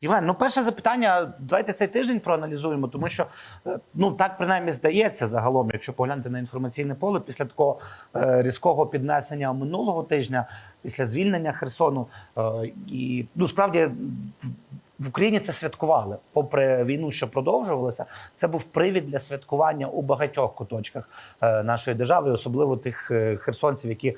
Євген, ну перше запитання, давайте цей тиждень проаналізуємо, тому що е, ну так принаймні здається загалом, якщо поглянути на інформаційне поле, після такого е, різкого піднесення минулого тижня, після звільнення Херсону, е, і ну справді в- Україні це святкували. Попри війну, що продовжувалася, це був привід для святкування у багатьох куточках е, нашої держави, особливо тих е, херсонців, які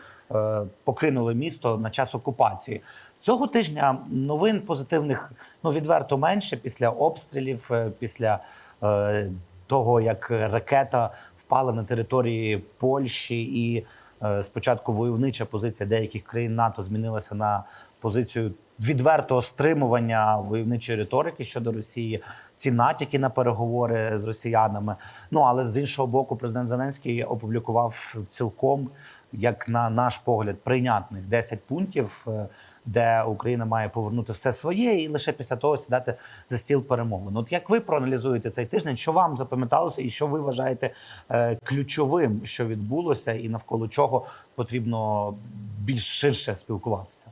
покинули місто на час окупації. Цього тижня новин позитивних ну відверто менше після обстрілів, е, після е, того, як ракета впала на території Польщі, і е, спочатку войовнича позиція деяких країн НАТО змінилася на позицію відвертого стримування войовничої риторики щодо Росії, ці натяки на переговори з росіянами. Ну але з іншого боку, президент Зеленський опублікував цілком як на наш погляд, прийнятних 10 пунктів, е, де Україна має повернути все своє, і лише після того сідати за стіл перемовин. От як ви проаналізуєте цей тиждень, що вам запам'яталося, і що ви вважаєте е, ключовим, що відбулося, і навколо чого потрібно більш ширше спілкуватися?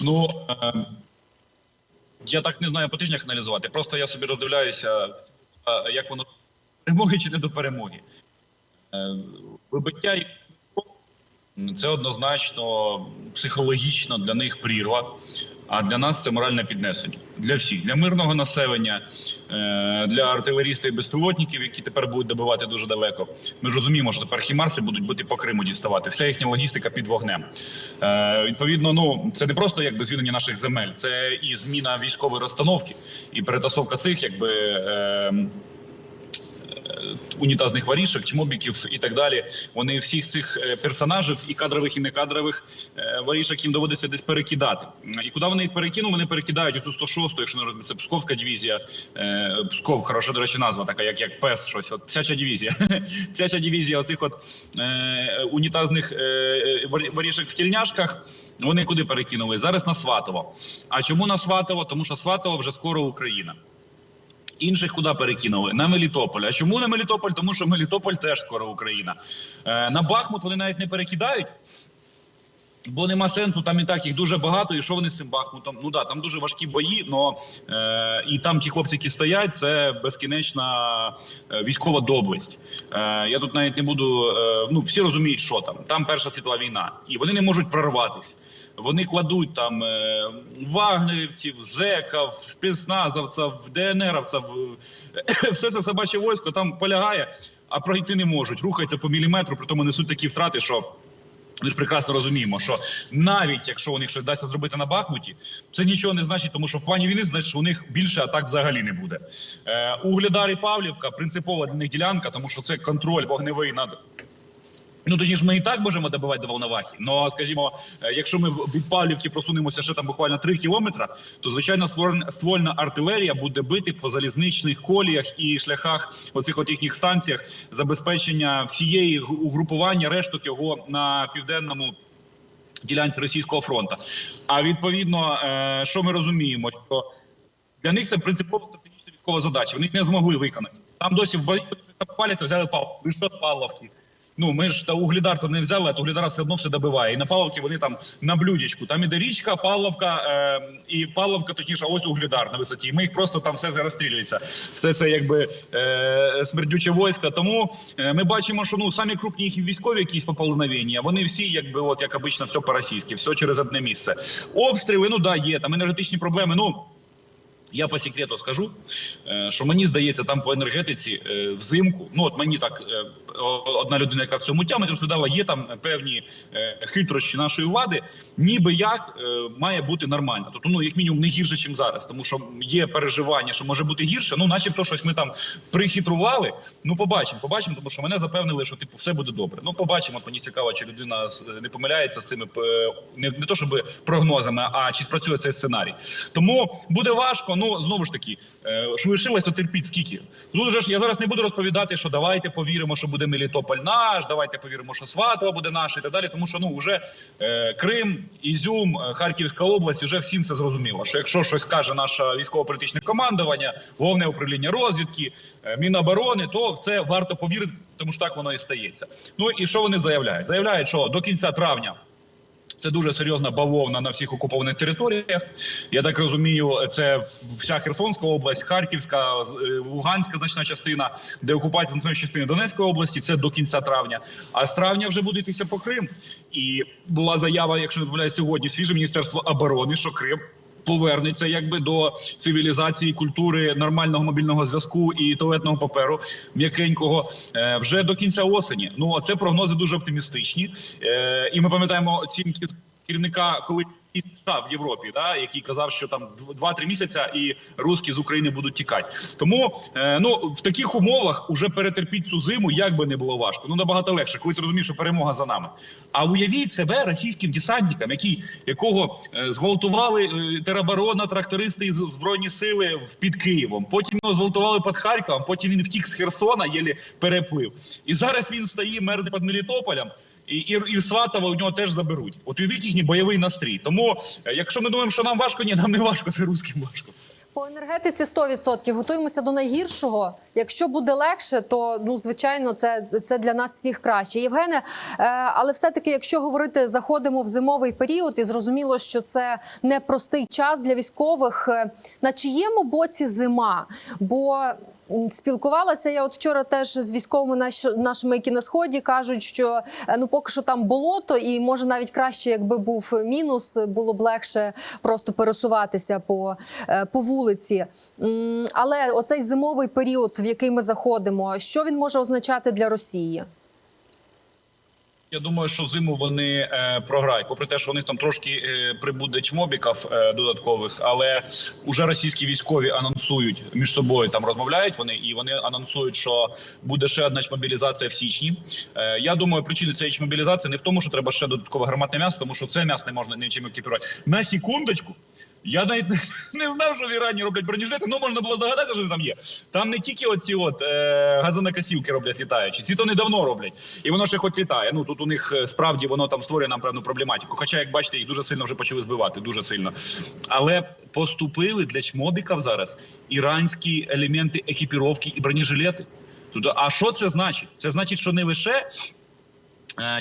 Ну е, я так не знаю по тижнях аналізувати. Просто я собі роздивляюся, як воно перемоги чи не до перемоги. Е, Вибиття їх це однозначно психологічно для них прірва. А для нас це моральне піднесення для всіх, для мирного населення, е, для артилерістів і безпілотників, які тепер будуть добивати дуже далеко. Ми ж розуміємо, що тепер хімарси будуть бути по Криму діставати. Вся їхня логістика під вогнем. Е, Відповідно, ну це не просто якби звільнення наших земель, це і зміна військової розстановки, і перетасовка цих якби. Унітазних варішок, чмобіків і так далі. Вони всіх цих е, персонажів, і кадрових, і некадрових е, варішок їм доводиться десь перекидати. І куди вони їх перекинули? Вони перекидають оцю 106, якщо не розумієте, це Псковська дивізія. Е, Псков, хороша, до речі, назва така, як як ПЕС, щось. От псяча дивізія. Псяча дивізія оцих от унітазних е, варішок в тільняшках. Вони куди перекинули? Зараз на Сватово. А чому на Сватово? Тому що Сватово вже скоро Україна. Інших куди перекинули? На Мелітополь. А чому на Мелітополь? Тому що Мелітополь теж скоро Україна. Е, на Бахмут вони навіть не перекидають. Бо нема сенсу, там і так їх дуже багато. І що вони цим Бахмутом? Ну да, там дуже важкі бої, но е, і там ті хлопці, які стоять, це безкінечна е, військова доблесть. Е, я тут навіть не буду. Е, ну всі розуміють, що там. Там Перша світова війна, і вони не можуть прорватися. Вони кладуть там е, вагнерівців, зеків, спецназовців, ДНРовців. е, Все це собаче військо там полягає, а пройти не можуть. Рухаються по міліметру, при тому несуть такі втрати, що. Ми ж прекрасно розуміємо, що навіть якщо у них щось вдасться зробити на Бахмуті, це нічого не значить, тому що в плані війни значить, що у них більше атак взагалі не буде. Е, Угледар і Павлівка принципова для них ділянка, тому що це контроль вогневий над. Ну, точніше, ми і так можемо добивати до Волновахи. Но, скажімо, е, якщо ми в- Павлівки просунемося ще там буквально 3 кілометри, то звичайно ствольна артилерія буде бити по залізничних коліях і шляхах оцих от їхніх станціях забезпечення всієї угрупування решток його на південному ділянці російського фронту. А відповідно, е, що ми розуміємо, що для них це принципово стратегічна військова задача. Вони не змогли виконати. Там досі в бою паляться, взяли Павловку. Ви що з Павловки? Ну ми ж та угледар то не взяли, а то угледара все одно все добиває. І на Павловці вони там на блюдечку. Там іде річка, Павловка е, і Павловка, точніше, ось угледар на висоті. І ми їх просто там все розстрілюється. Все це якби е, смердюче військо. Тому е, ми бачимо, що ну самі крупні їх військові якісь поползновення, вони всі, якби, от як обично, все по-російськи, все через одне місце. Обстріли, ну да, є там енергетичні проблеми. Ну я по секрету скажу, е, що мені здається, там по енергетиці е, взимку. Ну от мені так е, одна людина, яка в цьому тямить, розповідала, є там певні хитрощі нашої влади, ніби як має бути нормально. Тобто, ну як мінімум не гірше, ніж зараз, тому що є переживання, що може бути гірше. Ну, начебто, щось ми там прихитрували. Ну, побачимо, побачимо, тому що мене запевнили, що типу все буде добре. Ну, побачимо. От Мені цікаво, чи людина не помиляється з цими не, не то, щоб прогнозами, а чи спрацює цей сценарій. Тому буде важко. Ну знову ж таки, е, лишилось, то терпіть скільки. Тут же ж я зараз не буду розповідати, що давайте повіримо, що буде Мелітополь наш, давайте повіримо, що Сватова буде наш і так далі. Тому що ну вже е, Крим, Ізюм, е, Харківська область, вже всім все зрозуміло. Що якщо щось каже наше військово-політичне командування, головне управління розвідки, е, Міноборони, то це варто повірити, тому що так воно і стається. Ну і що вони заявляють? Заявляють, що до кінця травня Це дуже серйозна бавовна на всіх окупованих територіях. Я так розумію, це вся Херсонська область, Харківська, е, Луганська значна частина, де окупація значної частини Донецької області. Це до кінця травня. А з травня вже буде йтися по Крим. І була заява, якщо не помиляюсь, сьогодні свіже міністерство оборони, що Крим. Повернеться якби до цивілізації, культури нормального мобільного зв'язку і туалетного паперу м'якенького е, вже до кінця осені. Ну це прогнози дуже оптимістичні. Е, і ми пам'ятаємо оцінки керівника, коли в Європі, да, який казав, що там 2-3 місяця і русські з України будуть тікати. Тому е, ну в таких умовах уже перетерпіть цю зиму, як би не було важко. Ну набагато легше, коли ти розумієш, що перемога за нами. А уявіть себе російським десантникам, які якого е, зґвалтували е, тероборона, трактористи і збройні сили в- під Києвом. Потім його зґвалтували під Харковом. Потім він втік з Херсона, єлі переплив. І зараз він стоїть мерзне під Мелітополем. І, і, і Сватова у нього теж заберуть. От уявіть їхній бойовий настрій. Тому, е, якщо ми думаємо, що нам важко, ні, нам не важко, це русським важко. По енергетиці 100%. Готуємося до найгіршого. Якщо буде легше, то ну звичайно, це, це для нас всіх краще. Євгене, е, але все-таки, якщо говорити, заходимо в зимовий період, і зрозуміло, що це непростий час для військових. е, На чиєму боці зима? Бо спілкувалася я от вчора теж з військовими наш, нашими, які на сході кажуть, що е, ну поки що там болото, і може навіть краще, якби був мінус, було б легше просто пересуватися по, е, по вулиці. Але оцей зимовий період, в який ми заходимо, що він може означати для Росії? Я думаю, що зиму вони е, програють, попри те, що у них там трошки е, прибуде чмобіків е, додаткових, але уже російські військові анонсують між собою там розмовляють вони, і вони анонсують, що буде ще одна чмобілізація в січні. Е, я думаю, причина цієї чмобілізації не в тому, що треба ще додаткове гарматне м'ясо, тому що це м'ясо не можна нічим екіпірувати. На секундочку. Я навіть не- не знав, що в Ірані роблять бронежилети, ну можна було здогадатися, що там є. Там не тільки оці от е, газонокосілки роблять літаючі, ці то недавно роблять. І воно ще хоч літає. Ну тут у них е, справді воно там створює нам певну проблематику. Хоча, як бачите, їх дуже сильно вже почали збивати, дуже сильно. Але поступили для чмодиків зараз іранські елементи екіпіровки і бронежилети. Тут, а що це значить? Це значить, що не лише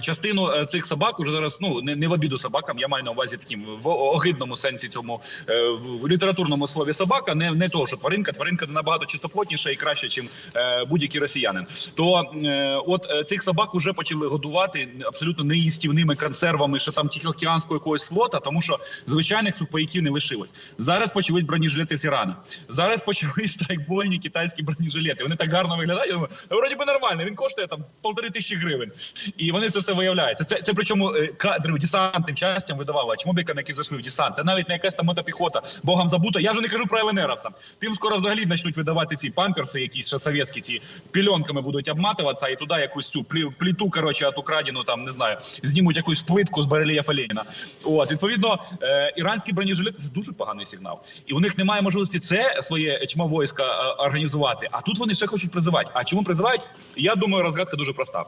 Частину е, цих собак уже зараз ну не, не в обіду собакам. Я маю на увазі таким в огидному сенсі цьому е, в літературному слові собака, не, не того, що тваринка. Тваринка набагато чистоплотніша і краще, ніж е, будь-який росіянин. То е, от е, цих собак вже почали годувати абсолютно неїстівними консервами, що там тихоокеанського якогось флота, тому що звичайних сухпайків не лишилось. Зараз почали бронежилети з Ірану. Зараз почали страйкбольні китайські бронежилети. Вони так гарно виглядають. Я думаю, вроді би нормально. Він коштує там полтори тисячі гривень. І вони це все виявляють. Це, це, причому е, кадри десантним частям видавали, а чмобікам, які зайшли в десант. Це навіть не якась там мотопіхота, богом забута. Я вже не кажу про ЛНРовцям. Тим скоро взагалі почнуть видавати ці памперси, якісь ще совєтські, ці пільонками будуть обматуватися, і туди якусь цю плі- пліту, коротше, от украдену, там не знаю, знімуть якусь плитку з барельєфа Леніна. От відповідно, е, іранські бронежилети це дуже поганий сигнал. І у них немає можливості це своє чмо войска е, організувати. А тут вони ще хочуть призивати. А чому призивають? Я думаю, розгадка дуже проста.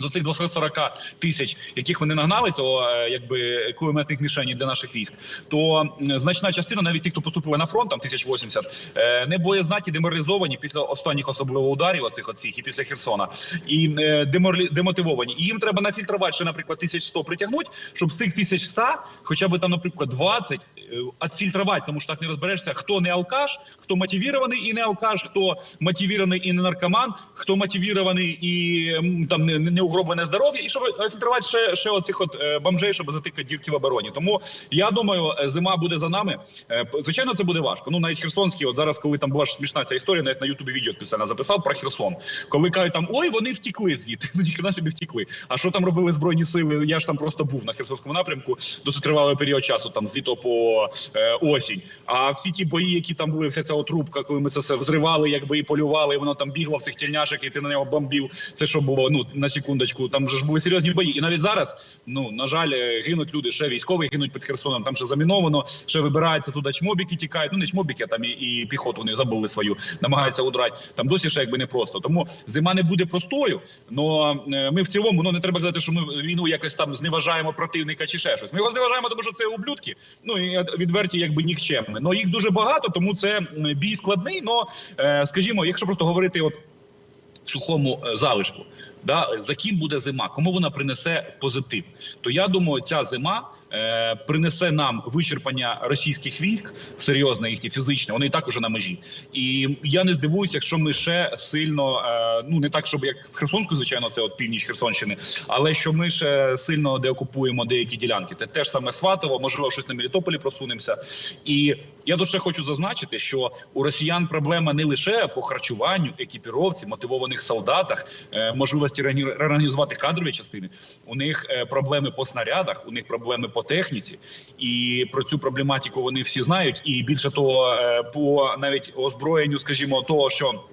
До цих 240 тисяч, яких вони нагнали, цього е, якби кулеметних мішенів для наших військ, то значна частина, навіть тих, хто поступили на фронт, там 1080, е, не боєздатні, деморалізовані після останніх особливо ударів, оцих оцих і після Херсона, і е, деморлі- демотивовані. І їм треба нафільтрувати ще, наприклад, 1100 притягнути, щоб з цих 1100, хоча б там, наприклад, 20 е, відфільтрувати, тому що так не розберешся, хто не алкаш, хто мотивірований і не алкаш, хто мотивірований і не наркоман, хто мотивірований і там не, не угроблене здоров'я, і щоб фільтрувати ще, ще оцих от е, бомжей, щоб затикати дірки в обороні. Тому я думаю, е, зима буде за нами. Звичайно, це буде важко. Ну навіть Херсонський, от зараз, коли там була ж смішна ця історія, навіть на Ютубі відео спеціально записав про Херсон. Коли кажуть там ой, вони втікли звідти. Ну ніхрена собі втікли. А що там робили збройні сили? Я ж там просто був на Херсонському напрямку досить тривалий період часу, там з літо по е, осінь. А всі ті бої, які там були, вся ця отрубка, коли ми це все взривали, якби і полювали, і воно там бігло в цих тільняшок, і ти на нього бомбів. Це що було? Ну на секундочку. Там же ж були серйозні бої. І навіть зараз, ну на жаль, е, гинуть люди. Ще військові гинуть під Херсоном. Там ще заміновано, ще вибираються туди чмобіки, тікають. Ну не чмобіки, а там і, і піхоту вони забули свою, намагаються удрати. Там досі ще якби не просто. Тому зима не буде простою. Но е, ми в цілому ну не треба казати, що ми війну якось там зневажаємо противника чи ще щось. Ми його зневажаємо, тому що це ублюдки. Ну і відверті, якби нікчемне. Ну їх дуже багато, тому це бій складний. Е, скажімо, якщо просто говорити, от в сухому е, залишку. Да, за ким буде зима, кому вона принесе позитив? То я думаю, ця зима принесе нам вичерпання російських військ, серйозне їхнє фізичне, вони і так уже на межі. І я не здивуюся, якщо ми ще сильно, е, ну не так, щоб як Херсонську, звичайно, це от північ Херсонщини, але що ми ще сильно деокупуємо деякі ділянки. Те теж саме Сватово, можливо, щось на Мелітополі просунемося. І я тут ще хочу зазначити, що у росіян проблема не лише по харчуванню, екіпіровці, мотивованих солдатах, е, можливості реоргані- реорганізувати кадрові частини. У них е, проблеми по снарядах, у них проблеми по техніці, і про цю проблематику вони всі знають. І більше того, е, по навіть озброєнню, скажімо, того, що.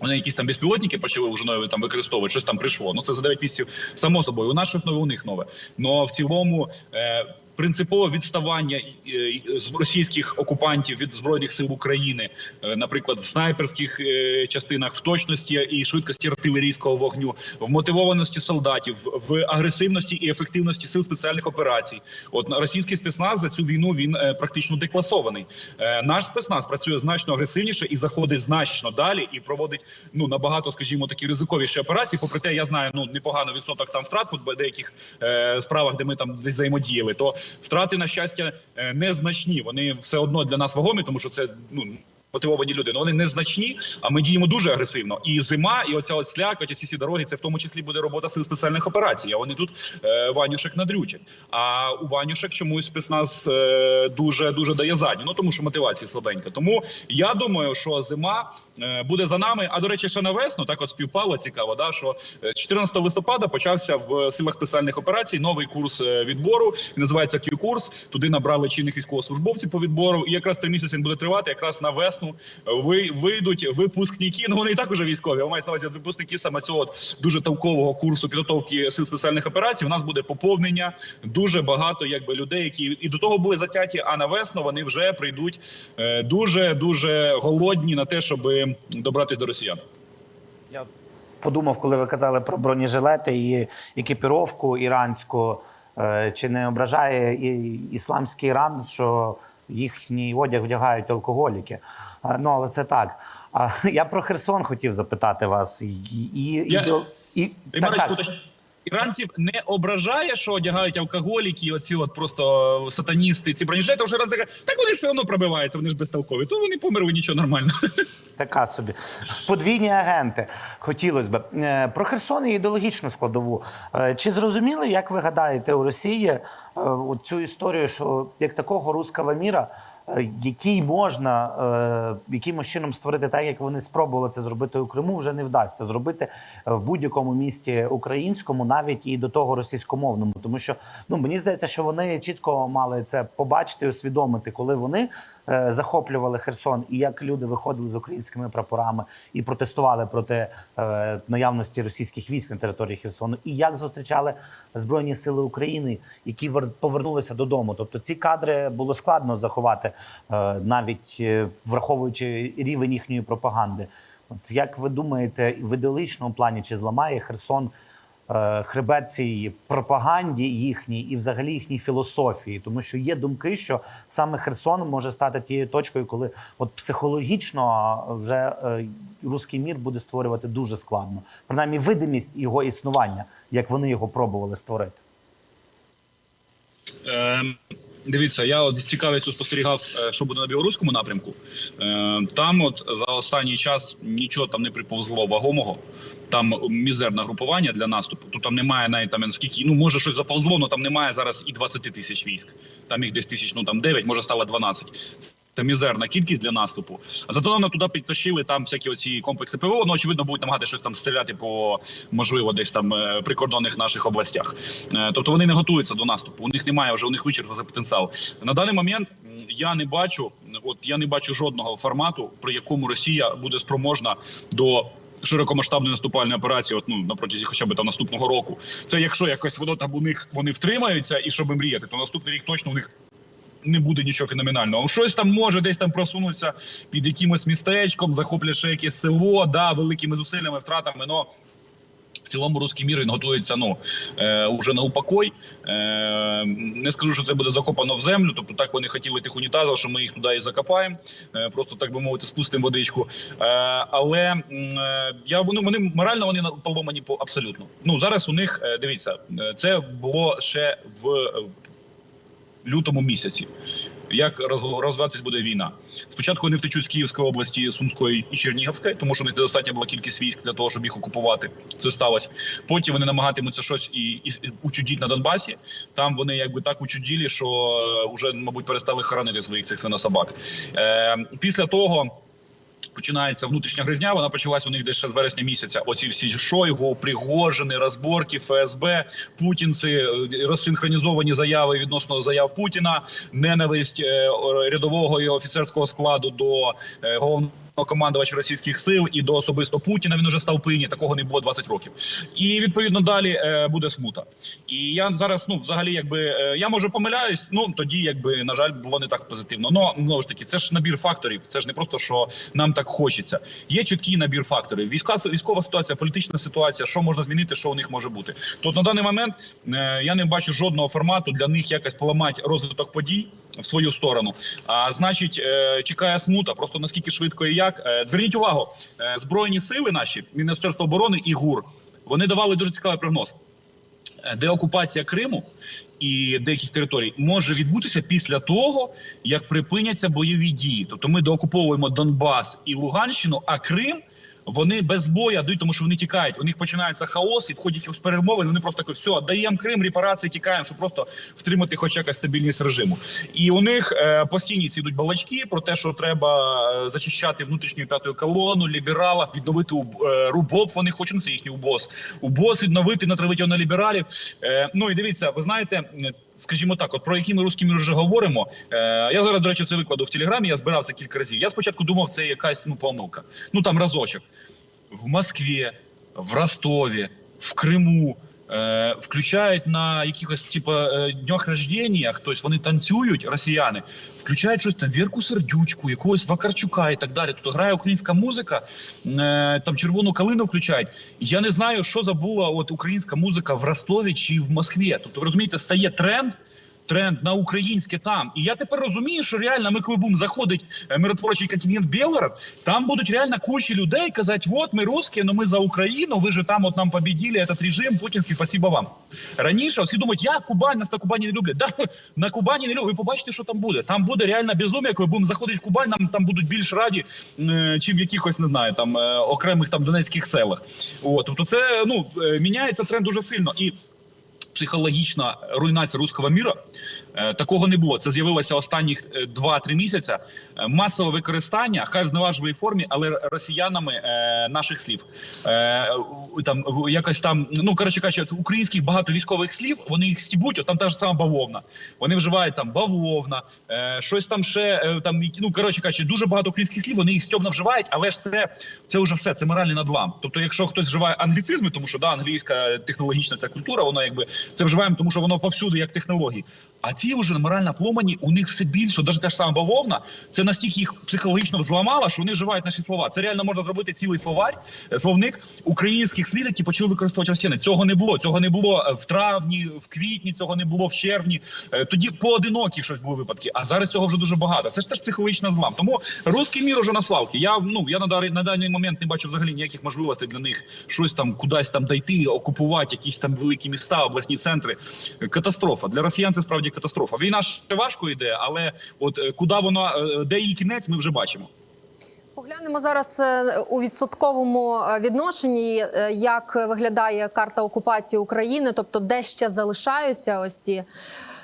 Вони якісь там безпілотники почали вже нові там використовувати, щось там прийшло. Ну це за 9 місяців само собою. У нас щось нове, у них нове. Но в цілому е, принципове відставання е, з російських окупантів від збройних сил України, е, наприклад, в снайперських е, частинах, в точності і швидкості артилерійського вогню, в мотивованості солдатів, в агресивності і ефективності сил спеціальних операцій. От російський спецназ за цю війну він е, практично декласований. Е, наш спецназ працює значно агресивніше і заходить значно далі і проводить ну набагато, скажімо, такі ризиковіші операції. Попри те, я знаю, ну непогано відсоток там втрат по деяких е, справах, де ми там десь взаємодіяли, то втрати на щастя е, незначні. Вони все одно для нас вагомі, тому що це ну. Мотивовані люди, але вони незначні, а ми діємо дуже агресивно. І зима, і оця от слякоть, ці всі дороги, це в тому числі буде робота сил спеціальних операцій. А вони тут е, Ванюшек надрючать. А у Ванюшек чомусь спецназ е, дуже дуже дає задню. Ну тому що мотивація слабенька. Тому я думаю, що зима е, буде за нами. А до речі, ще на весну так от співпало цікаво. Да, що е, 14 листопада почався в силах спеціальних операцій новий курс е, відбору. Він називається Q-курс. Туди набрали чинних військовослужбовців по відбору. І якраз три місяці він буде тривати. Якраз на весну ви вийдуть випускники. Ну вони і так уже військові. а мається на увазі випускники саме цього дуже толкового курсу підготовки сил спеціальних операцій. У нас буде поповнення дуже багато, якби людей, які і до того були затяті. А на весну вони вже прийдуть е, дуже дуже голодні на те, щоб добратися до росіян. Я подумав, коли ви казали про бронежилети і екіпіровку іранську, е, чи не ображає і- ісламський Іран, що їхній одяг вдягають алкоголіки. Ну, але це так. Я про Херсон хотів запитати вас. І, і, Я- і, і, так, Ремарочку, так. Іранців не ображає, що одягають алкоголіки, оці от просто сатаністи, ці бронежилети, вже раз кажуть, так вони все одно пробиваються, вони ж безтолкові. То вони померли, нічого нормально. Така собі. Подвійні агенти. Хотілося б. Е, Про Херсон і ідеологічну складову. Е, Чи зрозуміли, як ви гадаєте, у Росії е, цю історію, що як такого руского міра, який можна е, якимось чином створити так, як вони спробували це зробити у Криму, вже не вдасться зробити е, в будь-якому місті українському, навіть і до того російськомовному. Тому що ну мені здається, що вони чітко мали це побачити усвідомити, коли вони е, захоплювали Херсон, і як люди виходили з українськими прапорами і протестували проти е, наявності російських військ на території Херсону, і як зустрічали збройні сили України, які вер- повернулися додому. Тобто ці кадри було складно заховати, е, навіть е, враховуючи рівень їхньої пропаганди. От як ви думаєте, в ідеологічному плані чи зламає Херсон? Е, Хребет цій пропаганді їхній і взагалі їхній філософії, тому що є думки, що саме Херсон може стати тією точкою, коли от психологічно вже е, руський мір буде створювати дуже складно, принаймні видимість його існування, як вони його пробували створити. Ем, Дивіться, я от цікавістю спостерігав, е, що буде на білоруському напрямку. Е, Там, от за останній час нічого там не приповзло вагомого. Там мізерне групування для наступу. Тут там немає навіть там скільки, ну може щось заповзло, але там немає зараз і 20 тисяч військ. Там їх десь тисяч, ну там 9, може стало 12. Це мізерна кількість для наступу. Зато нам туди підтащили там всякі оці комплекси ПВО. Ну очевидно, будуть намагати щось там стріляти по можливо десь там е, прикордонних наших областях. Е, Тобто вони не готуються до наступу. У них немає вже у них вичерпався потенціал. На даний момент я не бачу, от я не бачу жодного формату, при якому Росія буде спроможна до. Широкомасштабної наступальної операції, от ну на протязі хоча б там наступного року. Це якщо якось воно там у них вони втримаються, і щоб мріяти, то наступний рік точно у них не буде нічого феноменального. Щось там може десь там просунутися під якимось містечком, захоплять ще якесь село, да, великими зусиллями, втратами. но в цілому русський мір він готується ну е, уже на упокой. Е, не скажу, що це буде закопано в землю. Тобто так вони хотіли тих унітазів, що ми їх туди і закопаємо. Е, просто так би мовити, спустимо водичку. Е, але е, я вони, вони морально вони поломані по абсолютно. Ну зараз у них е, дивіться, е, це було ще в лютому місяці. Як розвиватися буде війна? Спочатку вони втечуть з Київської області, Сумської і Чернігівської, тому що у була кількість військ для того, щоб їх окупувати. Це сталося. Потім вони намагатимуться щось і, і, учудіть на Донбасі. Там вони якби так учуділі, що е, вже, мабуть, перестали хоронити своїх цих синособак. Е, після того. Починається внутрішня гризня. Вона почалась у них десь з вересня місяця. Оці всі Шойгу, Пригожини, розборки, ФСБ, путінці, е, розсинхронізовані заяви відносно заяв Путіна, ненависть е, рядового і офіцерського складу до е, головного. Командувач російських сил і до особисто Путіна він уже став пині. Такого не було 20 років. І відповідно далі е, буде смута. І я зараз, ну взагалі, якби е, я може помиляюсь. Ну тоді, якби на жаль, було не так позитивно. Но знову ж таки, це ж набір факторів. Це ж не просто що нам так хочеться. Є чіткий набір факторів. Війська військова ситуація, політична ситуація, що можна змінити, що у них може бути. Тут на даний момент е, я не бачу жодного формату для них якось поламати розвиток подій в свою сторону. А значить, чекає смута. Просто наскільки швидко і як. Е, Зверніть увагу, е, збройні сили наші, Міністерство оборони і ГУР, вони давали дуже цікавий прогноз. Е, Деокупація Криму і деяких територій може відбутися після того, як припиняться бойові дії. Тобто ми деокуповуємо Донбас і Луганщину, а Крим. Вони без бою дають, тому що вони тікають. У них починається хаос, і в ході якихось перемовин вони просто такі, все, даємо Крим, репарації, тікаємо, щоб просто втримати хоч якась стабільність режиму. І у них е, постійні ці йдуть балачки про те, що треба е, зачищати внутрішню п'яту колону, лібералів, відновити УБ- е, РУБОП. Вони хочуть ну, це їхній УБОС. УБОС відновити, натравити його на лібералів. Ну і дивіться, ви знаєте. Скажімо так, от про які ми русські мір вже говоримо. Е, я зараз, до речі, це викладу в телеграмі. Я збирався кілька разів. Я спочатку думав, це якась ну помилка. Ну там разочок в Москві, в Ростові, в Криму. Е, включають на якихось типа е, днях рождення, тобто вони танцюють, росіяни, включають щось там Вірку Сердючку, якогось Вакарчука і так далі. Тобто грає українська музика, е, там червону калину включають. Я не знаю, що забула от українська музика в Ростові чи в Москві. Тобто, розумієте, стає тренд. Тренд на українське там, і я тепер розумію, що реально ми коли будемо заходить е, миротворчий континент Білгород, там будуть реально кучі людей казати: от ми русські, але ми за Україну. Ви же там от нам побіділи этот режим путінський. Спасибо вам. Раніше всі думають, я Кубань, нас на Кубані не люблять. Да, на Кубані не люблять. Ви побачите, що там буде. Там буде реально безум'я, коли будемо заходити в Кубань, нам там будуть більш раді, чим в якихось не знаю, там е, окремих там донецьких селах. От тобто, це ну е, міняється тренд дуже сильно і. Психологічна руйнація руського міра такого не було. Це з'явилося останніх е, 2-3 місяці. Е, Масове використання, хай в зневажливій формі, але росіянами е, наших слів. Е, там якось там, ну коротше кажучи, українських багато військових слів. Вони їх стібуть. От там та ж сама бавовна. Вони вживають там бавовна, е, щось там ще е, там. Ну коротше кажучи, дуже багато українських слів. Вони їх стьобно вживають, але ж це, це вже все. Це моральний надлам. Тобто, якщо хтось вживає англіцизми, тому що да, англійська технологічна ця культура, вона якби це вживаємо, тому що воно повсюди як технології. А ці вже морально пломані, у них все більше, навіть та ж сама бавовна, це настільки їх психологічно взламало, що вони вживають наші слова. Це реально можна зробити цілий словарь, е, словник українських слів, які почали використовувати росіяни. Цього не було. Цього не було е, в травні, в квітні, цього не було в червні. Е, Тоді поодинокі щось були випадки. А зараз цього вже дуже багато. Це ж теж психологічний злам. Тому русський мір уже на славки. Я ну я на дар- на даний момент не бачу взагалі ніяких можливостей для них щось там кудись там дойти, окупувати якісь там великі міста, обласні центри. Катастрофа для росіян. Це справді катастрофа. Війна ще важко йде, але от е, куди вона е, де її кінець, ми вже бачимо. Поглянемо зараз е, у відсотковому відношенні, як виглядає карта окупації України, тобто де ще залишаються ось ці.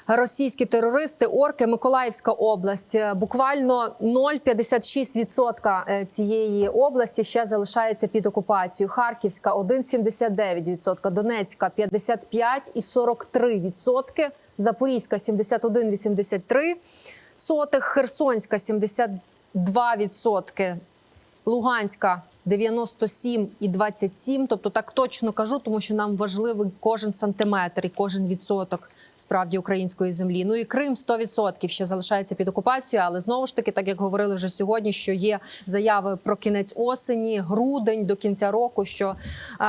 Російські терористи, орки, Миколаївська область. Буквально 0,56% е, цієї області ще залишається під окупацією. Харківська 1,79%, Донецька 55,43%, Запорізька 71,83%, сотих, Херсонська 72%, Луганська 97,27%. Тобто так точно кажу, тому що нам важливий кожен сантиметр і кожен відсоток справді української землі. Ну і Крим 100% ще залишається під окупацією, але знову ж таки, так як говорили вже сьогодні, що є заяви про кінець осені, грудень до кінця року, що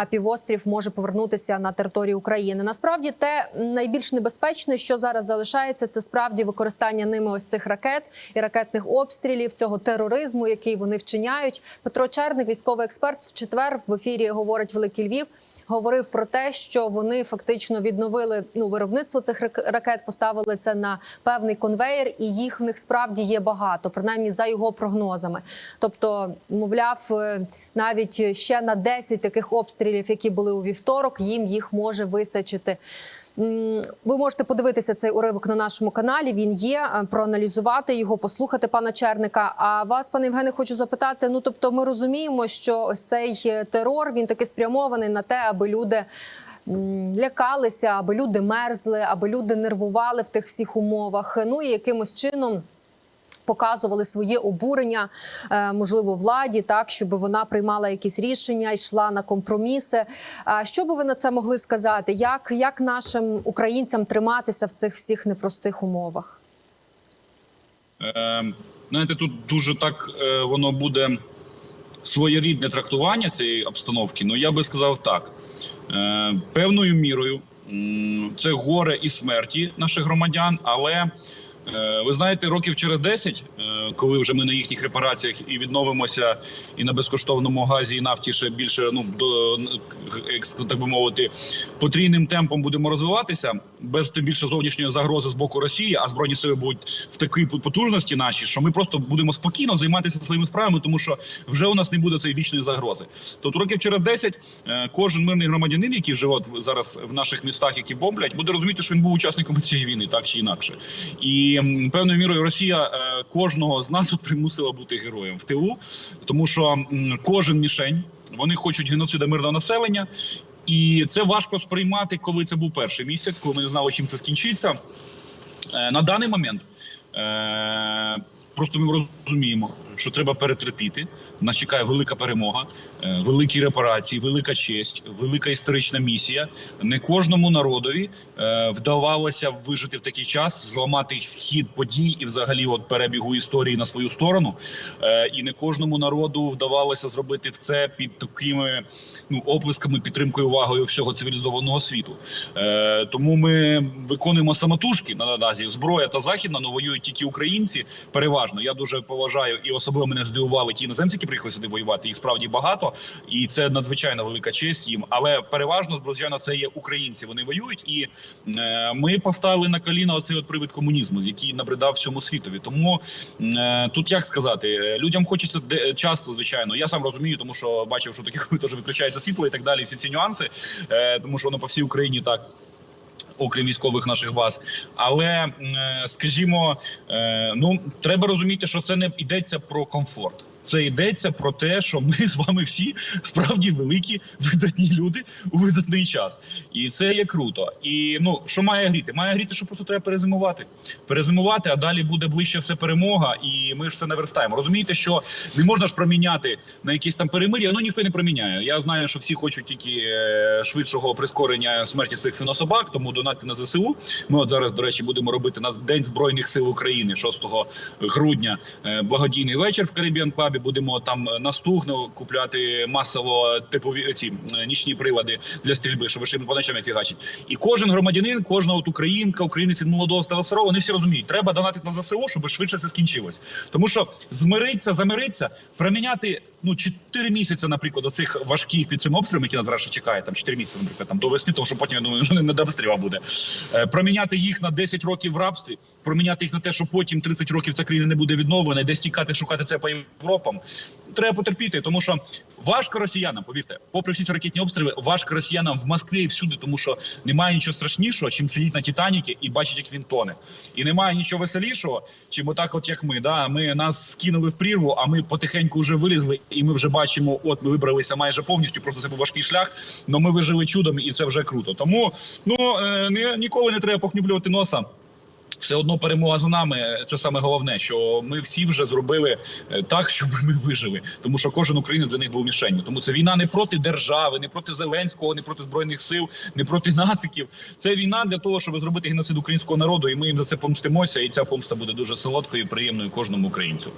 півострів може повернутися на територію України. Насправді, те найбільш небезпечне, що зараз залишається, це справді використання ними ось цих ракет і ракетних обстрілів, цього тероризму, який вони вчиняють. Петро Черник, військовий експерт, в четвер в ефірі говорить Великий Львів. Говорив про те, що вони фактично відновили ну виробництво цих ракет поставили це на певний конвейер, і їх в них справді є багато, принаймні за його прогнозами. Тобто, мовляв, е, навіть ще на 10 таких обстрілів, які були у вівторок, їм їх може вистачити. Ви можете подивитися цей уривок на нашому каналі. Він є, е, проаналізувати його, послухати пана Черника. А вас, пане Євгене, хочу запитати: ну тобто, ми розуміємо, що ось цей е, терор він таки спрямований на те, аби люди. Лякалися, аби люди мерзли, аби люди нервували в тих всіх умовах. Ну і якимось чином показували своє обурення, е, можливо, владі, так щоб вона приймала якісь рішення, йшла на компроміси. Що би ви на це могли сказати? Як, як нашим українцям триматися в цих всіх непростих умовах? Е, знаєте, тут дуже так е, воно буде своєрідне трактування цієї обстановки. Ну я би сказав так: певною мірою це горе і смерті наших громадян, але. Е, Ви знаєте, років через 10, е, коли вже ми на їхніх репараціях і відновимося, і на безкоштовному газі і нафті ще більше, ну до так би мовити, потрійним темпом будемо розвиватися без тим більше зовнішньої загрози з боку Росії, а збройні сили будуть в такій потужності наші, що ми просто будемо спокійно займатися своїми справами, тому що вже у нас не буде цієї вічної загрози. Тобто років через 10 е, кожен мирний громадянин, який живе зараз в наших містах, які бомблять, буде розуміти, що він був учасником цієї війни, так чи інакше. І певною мірою Росія е, кожного з нас примусила бути героєм в тилу, тому що кожен мішень вони хочуть геноцида мирного населення. І це важко сприймати, коли це був перший місяць, коли ми не знали, чим це скінчиться. Е, На даний момент е, просто ми розуміємо, що треба перетерпіти. Нас чекає велика перемога, е, великі репарації, велика честь, велика історична місія. Не кожному народові е, вдавалося вижити в такий час, зламати хід подій і, взагалі, от перебігу історії на свою сторону. Е, І не кожному народу вдавалося зробити в це під такими ну оплесками, підтримкою, увагою всього цивілізованого світу. Тому ми виконуємо самотужки на наразі. Зброя та західна ну, воюють тільки українці. Переважно я дуже поважаю і особливо мене здивували ті іноземці, які приїхали сюди воювати. Їх справді багато, і це надзвичайно велика честь їм. Але переважно звичайно це є українці. Вони воюють, і е, ми поставили на коліна оцей от привид комунізму, який набридав всьому світові. Тому е, тут як сказати, е, людям хочеться де часто, звичайно. Я сам розумію, тому що бачив, що коли теж виключається світло і так далі. Всі ці нюанси, е, тому що воно по всій Україні так. Окрім військових наших баз, але е, скажімо, е, ну треба розуміти, що це не йдеться про комфорт. Це йдеться про те, що ми з вами всі справді великі видатні люди у видатний час, і це є круто. І ну що має гріти? Має гріти, що просто треба перезимувати. Перезимувати, а далі буде ближче все перемога, і ми ж все наверстаємо. Розумієте, що не можна ж проміняти на якісь там перемир'я. Ну ніхто не проміняє. Я знаю, що всі хочуть тільки е, швидшого прискорення смерті цих свинособак, тому донатьте на ЗСУ. Ми от зараз, до речі, будемо робити на День Збройних сил України 6 грудня. е, Благодійний вечір в Caribbean Pub. Будемо там на стугну купляти масово типові ці е, нічні прилади для стрільби, щоб ще по ночам фігачить. І кожен громадянин, кожна от українка, українець від молодого стала старого, вони всі розуміють, треба донатити на ЗСУ, щоб швидше це скінчилось. Тому що змириться, замириться, проміняти ну 4 місяці, наприклад, оцих важких під цим обстрілом, які нас зараз чекає, там 4 місяці, наприклад, там до весни, тому що потім я думаю, що не до обстрілу буде. Е, Проміняти їх на 10 років в рабстві, проміняти їх на те, що потім 30 років ця країна не буде відновлена, і десь тікати, шукати це по Європам. Треба потерпіти, тому що важко росіянам, повірте, попри всі ці ракетні обстріли, важко росіянам в Москві і всюди, тому що немає нічого страшнішого, чим сидіти на Титаніки і бачити, як він тоне. І немає нічого веселішого, чим отак, от як ми. Да, ми нас скинули в прірву, а ми потихеньку вже вилізли, і ми вже бачимо, от ми вибралися майже повністю. Просто це був важкий шлях. але ми вижили чудом, і це вже круто. Тому ну е, не ніколи не треба похнюблювати носа. Все одно перемога за нами. Це саме головне, що ми всі вже зробили е, так, щоб ми вижили. Тому що кожен українець для них був мішенью. Тому це війна не проти держави, не проти Зеленського, не проти збройних сил, не проти нациків. Це війна для того, щоб зробити геноцид українського народу, і ми їм за це помстимося. І ця помста буде дуже солодкою і приємною кожному українцю.